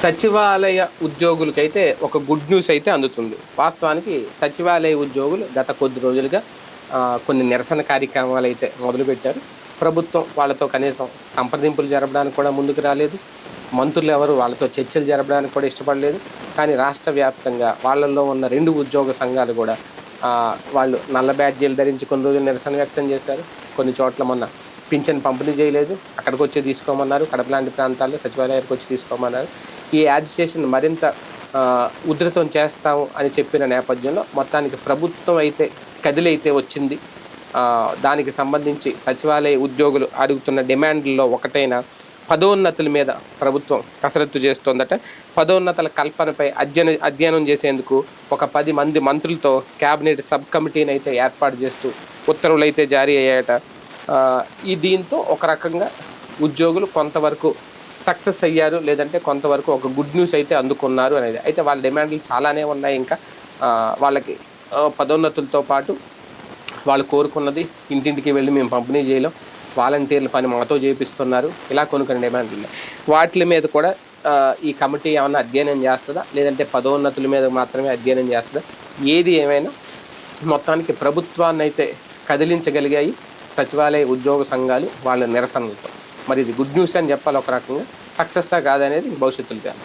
సచివాలయ ఉద్యోగులకైతే ఒక good news అయితే అందుతుంది. వాస్తవానికి సచివాలయ ఉద్యోగులు గత కొద్ది రోజులుగా కొన్ని నిరసన కార్యక్రమాలు అయితే మొదలుపెట్టారు. ప్రభుత్వం వాళ్ళతో కనీసం సంప్రదింపులు జరపడానికి కూడా ముందుకు రాలేదు. మంత్రులు ఎవరు వాళ్ళతో చర్చలు జరపడానికి కూడా ఇష్టపడలేదు. కానీ రాష్ట్ర వ్యాప్తంగా వాళ్ళల్లో ఉన్న రెండు ఉద్యోగ సంఘాలు కూడా వాళ్ళు నల్ల బ్యాడ్జీలు ధరించి కొన్ని రోజులు నిరసన వ్యక్తం చేశారు. కొన్ని చోట్ల మొన్న పింఛన్ పంపిణీ చేయలేదు. అక్కడికి వచ్చి తీసుకోమన్నారు. కడప లాంటి ప్రాంతాల్లో సచివాలయానికి వచ్చి తీసుకోమన్నారు. ఈ యాజిటేషన్ మరింత ఉధృతం చేస్తాము అని చెప్పిన నేపథ్యంలో మొత్తానికి ప్రభుత్వం అయితే కదిలైతే వచ్చింది. దానికి సంబంధించి సచివాలయ ఉద్యోగులు అడుగుతున్న డిమాండ్లలో ఒకటైన పదోన్నతుల మీద ప్రభుత్వం కసరత్తు చేస్తోందట. పదోన్నతుల కల్పనపై అధ్యయన అధ్యయనం చేసేందుకు ఒక పది మంది మంత్రులతో కేబినెట్ సబ్ కమిటీని అయితే ఏర్పాటు చేస్తూ ఉత్తర్వులు అయితే జారీ అయ్యాయట. ఈ దీంతో ఒక రకంగా ఉద్యోగులు కొంతవరకు సక్సెస్ అయ్యారు లేదంటే కొంతవరకు ఒక గుడ్ న్యూస్ అయితే అందుకున్నారు అనేది. అయితే వాళ్ళ డిమాండ్లు చాలానే ఉన్నాయి ఇంకా. వాళ్ళకి పదోన్నతులతో పాటు వాళ్ళు కోరుకున్నది ఇంటింటికి వెళ్ళి మేము పంపిణీ చేయలేం. వాలంటీర్ల పని మాతో చేపిస్తున్నారు. ఇలా కొన్ని కొన్ని డిమాండ్లు ఉన్నాయి. వాటి మీద కూడా ఈ కమిటీ ఏమైనా అధ్యయనం చేస్తుందా? లేదంటే పదోన్నతుల మీద మాత్రమే అధ్యయనం చేస్తుందా? ఏది ఏమైనా మొత్తానికి ప్రభుత్వాన్ని అయితే కదిలించగలిగాయి. సచివాలయ ఉద్యోగ సంఘాలు వాళ్ళ నిరసనలతో. మరి ఇది గుడ్ న్యూస్ అని చెప్పాలి ఒక రకంగా. సక్సెస్సా కాదనేది భవిష్యత్తులో తేలి